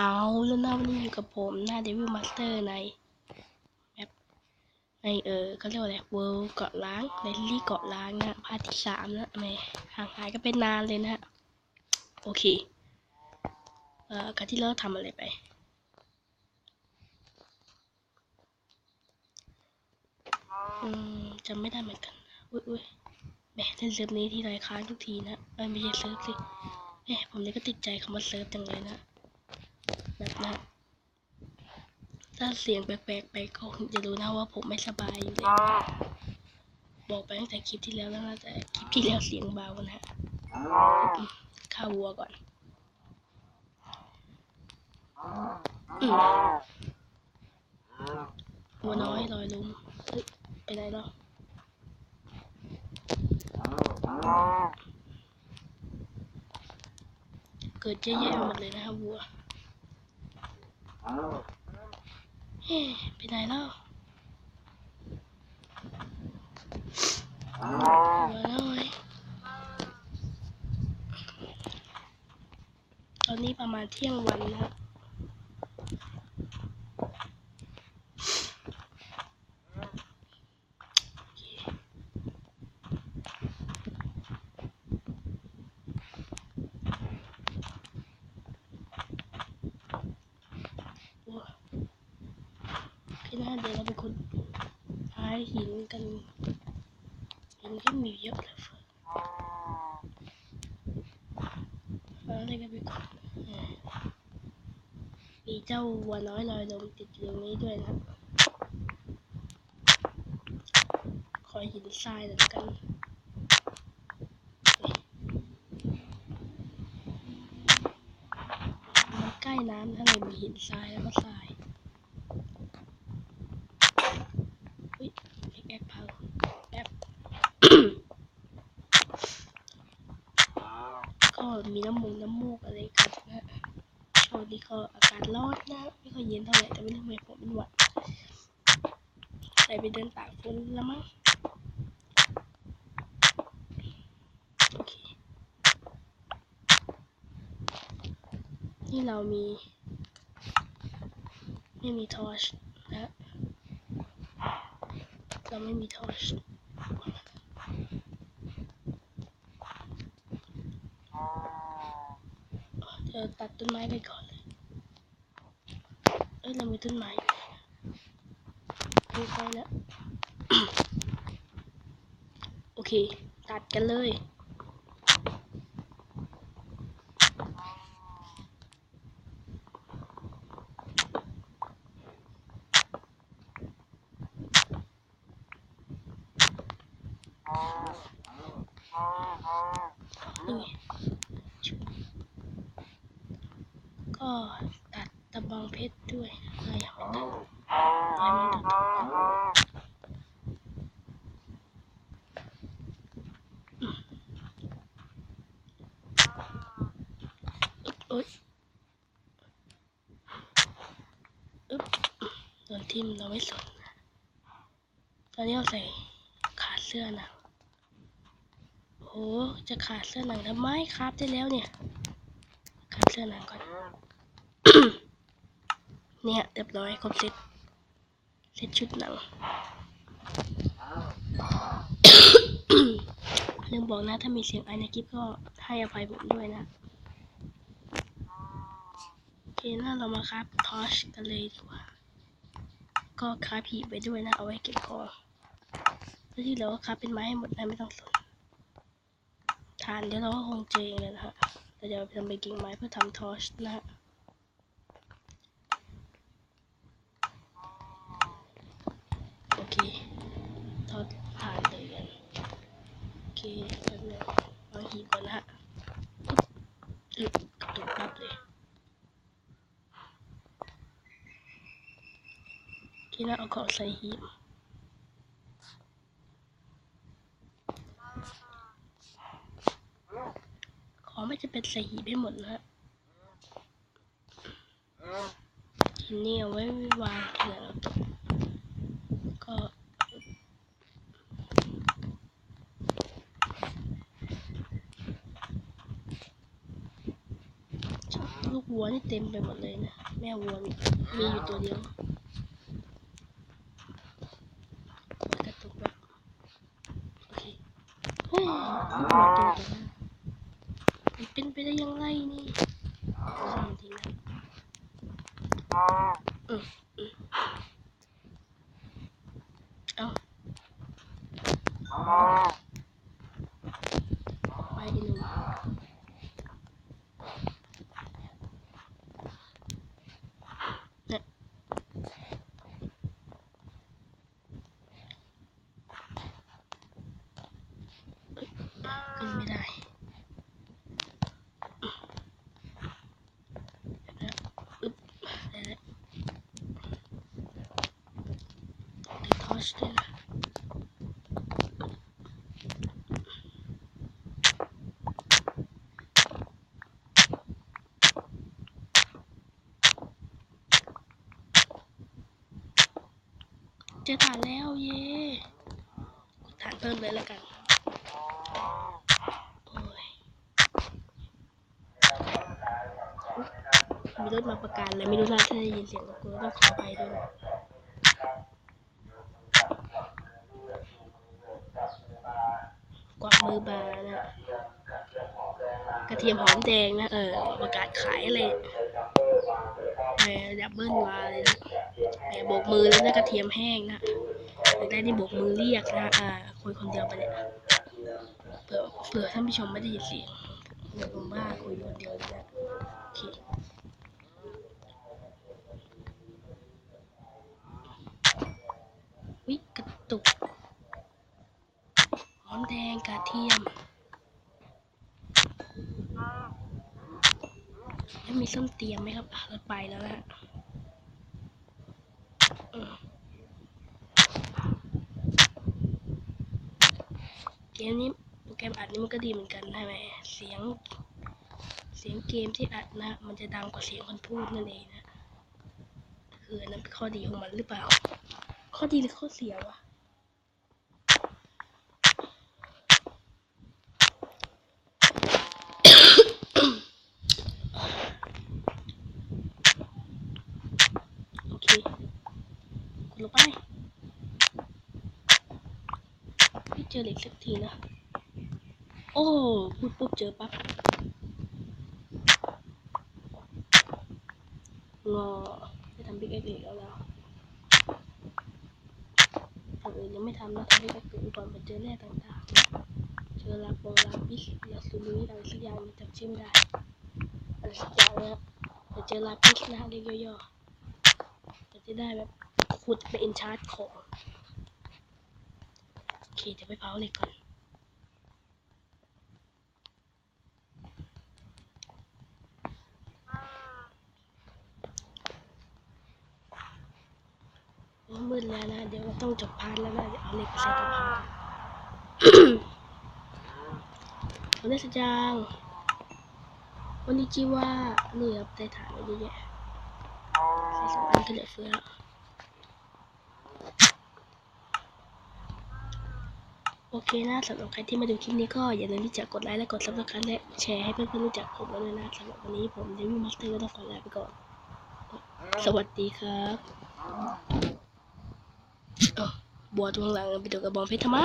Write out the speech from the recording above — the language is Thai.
เอาแล้วนะวันนี้อยู่กับผมหน้าเดวิลมาสเตอร์ในแบบในเออเขาเรียกว่าอะไรเวิลด์เกาะล้างในลี่เกาะล้างนะพาร์ทที่สามนะแม่ห่างหายก็เป็นนานเลยนะฮะโอเค เอ่อการที่เราทำอะไรไป อืมจำไม่ได้เหมือนกันอุ้ยอุ้ยแหมเล่นเซิร์ฟนี้ที่ไรค้างทุกทีนะเอ้ยไม่ใช่เซิร์ฟสิแหมผมนี่ก็ติดใจคำว่าเซิร์ฟจังเลยนะ แบบนะ ถ้าเสียงแปลกๆไปก็คงจะรู้นะว่าผมไม่สบายอยู่แล้วนะบอกไปตั้งแต่คลิปที่แล้วแล้วนะแต่คลิปที่แล้วเสียงเบานะฮะข้าววัวก่อนอืมวัวน้อยลอยลุมเฮ้ยไปไหนแล้วเกิดเยอะแยะไปหมดเลยนะครับวัวเฮ้ ไปไหนแล้ววัวน้อยตอนนี้ประมาณเที่ยงวันนะครับ น่าเดี๋ยวเราเป็นคนหาหินกันหินก็มีเยอะเลยหาอะไรกันไปก่อนมีเจ้าวัวน้อยลอยลมติดอยู่ตรงนี้ด้วยนะขอหินทรายหน่อยกันมันใกล้น้ำถ้าเลยมีหินทรายแล้วก็ทราย อุ้ยเอ็กแอคพังแป๊บ ก็มีน้ำมูกน้ำมูกอะไรกันนะช่วงนี้ก็ อากาศร้อนนะไม่ค่อยเย็นเท่าไหร่แต่ไม่รู้ทำไมผมเป็นหวัดใส่ไปเดินตากฝนแล้วมั้งโอเคนี่เรามี ไม่มีทอร์ชนะเราไม่มีทอร์ชเดี๋ยวตัดต้นไม้ไปก่อน อ้ยเรามีต้นไม้อยู่ดูไปแล้ว โอเค ตัดกันเลยนี่ก็ตัดตะบองเพชรด้วย โอ๊ยอึ๊บโดนทิ่มเราไม่สนตอนนี้เราใส่ขาดเสื้อหนังโหจะขาดเสื้อหนังทำไมครับได้แล้วเนี่ย ขาดเสื้อหนังก่อน เนี่ยเรียบร้อยครบเสร็จเสร็จชุดหนังลืมบอกนะถ้ามีเสียงไอในคลิปก็ให้อภัยผมด้วยนะโอเคน่าเรามาครับทอชกันเลยดีกว่า ก็คาบหีไปด้วยนะ เอาไว้เก็บของแล้วที่เหลือก็คาเป็นไม้ให้หมดนะไม่ต้องสนฐานเดี๋ยวเราก็คงเจงเลยนะฮะแต่เดี๋ยวทำไปกิ่งไม้เพื่อทำทอชนะฮะ โอ เคทอดฐานเลยกันโอเคแป๊บนึงวาหีบก่อนนะฮะอึ๊บกระตุกปั๊บเลยโอเคนะเอาของใส่หีบของไม่จะเป็นใส่หีบให้หมดนะฮะทีนี้เอาไว้วางเผื่อเราตก ไม่เต็มไปหมดเลยนะ แม่วัวมีมีอยู่ตัวเดียวกระตุกแบบโอเคเฮ้ยหัวตัวตัวหน้ามันเป็นไปได้ยังไงนี่ทิ้งนะอืมอืมเอาไปอีหนุ่ม ขึ้นไม่ได้อึ๊บได้แล้วถือทอชด้วยนะเจอฐานแล้วเย่กดฐานเพิ่มเลยแล้วกัน โอ้ย มีรถมาประกันเลยไม่รู้นะถ้าได้ยินเสียงรบกวนต้องขอไปด้วยกวักมือบานะ กระเทียมหอมแดงนะ เออ ประกาศขายอะไรแหมดับเบิลมาเลยนะแหมโบกมือแล้วนะกระเทียมแห้งนะอยากได้นี่โบกมือเรียกนะ อ่าคุยคนเดียวไปเนี่ยเผื่อเผื่อท่านผู้ชมไม่ได้ยินเสียงเดี๋ยวผมว่าคุยคนเดียวเลยนะโอเค วิกระตุกหอมแดงกระเทียม แล้วมีส้มเตียมไหมครับอะเราไปแล้วนะเกมนี้โปรแกรมอัดนี่มันก็ดีเหมือนกันใช่ไหมเสียง เสียงเกมที่อัดนะ มันจะดังกว่าเสียงคนพูดนั่นเองนะ คืออันนั้นเป็นข้อดีของมันหรือเปล่า ข้อดีหรือข้อเสียวะโอเคกดลงไปไม่เจอเหล็กสักทีนะ โอ้พูดปุ๊บเจอปั๊บงอจะทำบิ๊กเอ็กอีกแล้วแล้ว อื่นยังไม่ทำนะทำให้กเอ็กอื่นก่อนไปเจอแร่ต่างๆ เจอลาปงลาปิสลาซูลุยอะไรสักอย่างจำชื่อไม่ได้อะไรสักอย่างนะแต่เจอลาปิสนะเรียกย่อๆแต่จะได้แบบขุดไปเอ็นชาร์จของโอเคจะไปเผาเหล็กก่อน โอ้ มืดแล้วนะ เดี๋ยวเราต้องจบพาร์ทแล้วนะเดี๋ยวเอาเหล็กใส่ตัวพาร์ทวันนี้สจางวันนี้จีว่านี่ครับได้ฐานไว้เยอะแยะใส่สองอันก็เหลือเฟือแล้วโอเคนะสำหรับใครที่มาดูคลิปนี้ก็อย่าลืมที่จะกดไลค์และกดซับสไครต์และแชร์ให้เพื่อนๆรู้จักผมด้วยนะสำหรับวันนี้ผมเดวิมาสเตอร์ก็ต้องขอลาไปก่อน สวัสดีครับ บัวตรงหลังไปดูกระบองเพชรทำไม